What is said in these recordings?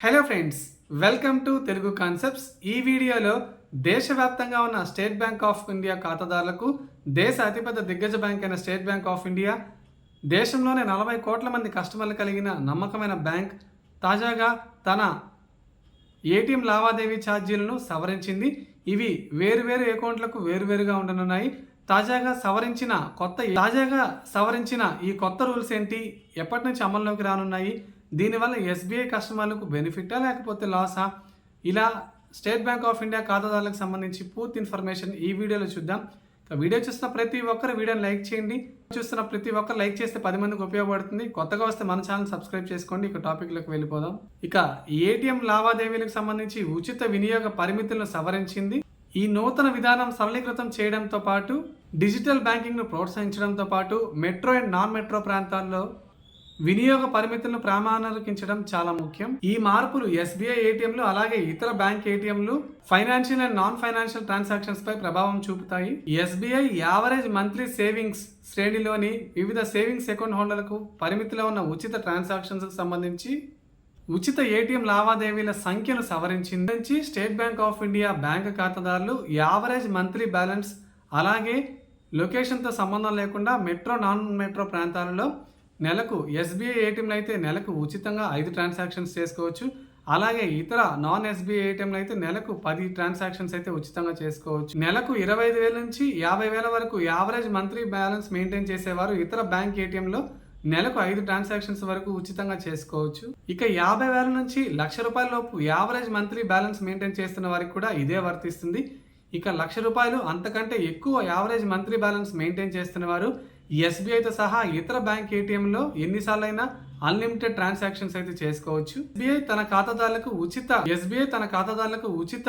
Hello friends welcome to Telugu concepts. ఈ వీడియోలో దేశవ్యాప్తంగా ఉన్న స్టేట్ బ్యాంక్ ఆఫ్ ఇండియా ఖాతాదారులకు దేశ అతిపెద్ద దిగ్గజ బ్యాంక్ అయిన స్టేట్ బ్యాంక్ ఆఫ్ ఇండియా దేశంలోనే నలభై కోట్ల మంది కస్టమర్లు కలిగిన నమ్మకమైన బ్యాంక్ తాజాగా తన ఏటీఎం లావాదేవీ ఛార్జీలను సవరించింది. ఇవి వేరువేరు అకౌంట్లకు వేరువేరుగా ఉండనున్నాయి. తాజాగా సవరించిన కొత్త తాజాగా సవరించిన ఈ కొత్త రూల్స్ ఏంటి ఎప్పటి నుంచి అమల్లోకి రానున్నాయి దీనివల్ల ఎస్బీఐ కస్టమర్లకు బెనిఫిటా లేకపోతే లాసా? ఇలా స్టేట్ బ్యాంక్ ఆఫ్ ఇండియా ఖాతాదారులకు సంబంధించి పూర్తి ఇన్ఫర్మేషన్ ఈ వీడియోలో చూద్దాం. వీడియో చూస్తున్న ప్రతి ఒక్కరు వీడియోని లైక్ చేయండి. చూస్తున్న ప్రతి ఒక్కరు లైక్ చేస్తే పది మందికి ఉపయోగపడుతుంది. కొత్తగా వస్తే మన ఛానల్ సబ్స్క్రైబ్ చేసుకోండి. ఇక టాపిక్లోకి వెళ్ళిపోదాం. ఇక ఏటీఎం లావాదేవీలకు సంబంధించి ఉచిత వినియోగ పరిమితులను సవరించింది. ఈ నూతన విధానం సరళీకృతం చేయడంతో పాటు డిజిటల్ బ్యాంకింగ్ను ప్రోత్సహించడంతో పాటు మెట్రో అండ్ నాన్ మెట్రో ప్రాంతాల్లో వినియోగ పరిమితులను ప్రామాణికించడం చాలా ముఖ్యం. ఈ మార్పులు ఎస్బీఐ ఏటీఎంలు అలాగే ఇతర bank ఏటీఎంలు financial and non financial transactions పై ప్రభావం చూపుతాయి. ఎస్బీఐ యావరేజ్ మంత్లీ సేవింగ్స్ శ్రేణిలోని వివిధ సేవింగ్స్ అకౌంట్ హోల్డర్లకు పరిమితిలో ఉన్న ఉచిత ట్రాన్సాక్షన్స్ సంబంధించి ఉచిత ఏటీఎం లావాదేవీల సంఖ్యను సవరించింది. State Bank of India bank ఖాతాదారులు యావరేజ్ మంత్లీ బ్యాలెన్స్ అలాగే లొకేషన్తో సంబంధం లేకుండా మెట్రో నాన్ మెట్రో ప్రాంతాలలో నెలకు ఎస్బీఐ ఏటీఎంలు అయితే నెలకు ఉచితంగా ఐదు ట్రాన్సాక్షన్స్ చేసుకోవచ్చు. అలాగే ఇతర నాన్ ఎస్బీఐ ఏటీఎంలు అయితే నెలకు పది ట్రాన్సాక్షన్స్ అయితే ఉచితంగా చేసుకోవచ్చు. నెలకు ఇరవై ఐదు వేల నుంచి యాభై వేల వరకు యావరేజ్ మంత్లీ బ్యాలెన్స్ మెయింటైన్ చేసేవారు ఇతర బ్యాంక్ ఏటీఎంలో నెలకు ఐదు ట్రాన్సాక్షన్స్ వరకు ఉచితంగా చేసుకోవచ్చు. ఇక యాభై వేల నుంచి లక్ష రూపాయల లోపు యావరేజ్ మంత్లీ బ్యాలెన్స్ మెయింటైన్ చేస్తున్న వారికి కూడా ఇదే వర్తిస్తుంది. ఇక లక్ష రూపాయలు అంతకంటే ఎక్కువ యావరేజ్ మంత్లీ బ్యాలెన్స్ మెయింటైన్ చేస్తున్న వారు ఎస్బీఐతో సహా ఇతర బ్యాంక్ ఏటీఎంలో ఎన్నిసార్లైనా అన్లిమిటెడ్ ట్రాన్సాక్షన్స్ అయితే చేసుకోవచ్చు. ఎస్బీఐ తన ఖాతాదారులకు ఉచిత ఎస్బీఐ తన ఖాతాదారులకు ఉచిత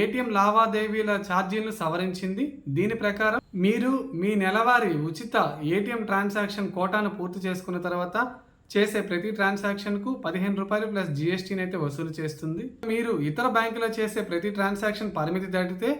ఏటీఎం లావాదేవీల ఛార్జీలను సవరించింది. దీని ప్రకారం మీరు మీ నెలవారీ ఉచిత ఏటీఎం ట్రాన్సాక్షన్ కోటాను పూర్తి చేసుకున్న తర్వాత చేసే ప్రతి ట్రాన్సాక్షన్కు పదిహేను రూపాయలు ప్లస్ జిఎస్టీని అయితే వసూలు చేస్తుంది. మీరు ఇతర బ్యాంకులో చేసే ప్రతి ట్రాన్సాక్షన్ పరిమితి దాటితే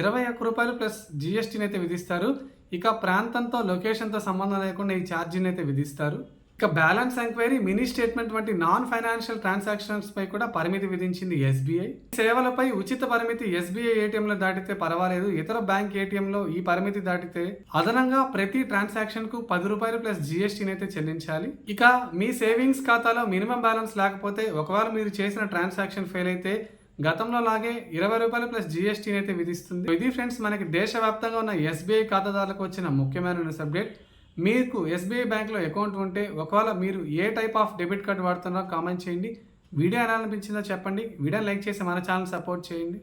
ఇరవై ఒక్క రూపాయలు ప్లస్ జిఎస్టీని అయితే విధిస్తారు. ఇక ప్రాంతంతో లొకేషన్తో సంబంధం లేకుండా ఈ ఛార్జీని అయితే విధిస్తారు. ఇక బ్యాలెన్స్ ఎంక్వైరీ మినీ స్టేట్మెంట్ వంటి నాన్ ఫైనాన్షియల్ ట్రాన్సాక్షన్స్ పై కూడా పరిమితి విధించింది ఎస్బీఐ. సేవలపై ఉచిత పరిమితి ఎస్బీఐ ఏటీఎంలో దాటితే పర్వాలేదు. ఇతర బ్యాంక్ ఏటీఎంలో ఈ పరిమితి దాటితే అదనంగా ప్రతి ట్రాన్సాక్షన్కు పది రూపాయలు ప్లస్ జిఎస్టీని అయితే చెల్లించాలి. ఇక మీ సేవింగ్స్ ఖాతాలో మినిమం బ్యాలెన్స్ లేకపోతే ఒకవేళ మీరు చేసిన ట్రాన్సాక్షన్ ఫెయిల్ అయితే గతంలో లాగే ఇరవై రూపాయలు ప్లస్ జీఎస్టీని అయితే విధిస్తుంది. ఇది ఫ్రెండ్స్ మనకి దేశవ్యాప్తంగా ఉన్న ఎస్బీఐ ఖాతాదారులకు వచ్చిన ముఖ్యమైన న్యూస్ అప్డేట్. మీకు ఎస్బీఐ బ్యాంక్లో అకౌంట్ ఉంటే ఒకవేళ మీరు ఏ టైప్ ఆఫ్ డెబిట్ కార్డ్ వాడుతున్నారో కామెంట్ చేయండి. వీడియో ఎలా అనిపించిందో చెప్పండి. వీడియో లైక్ చేసి మన ఛానల్ సపోర్ట్ చేయండి.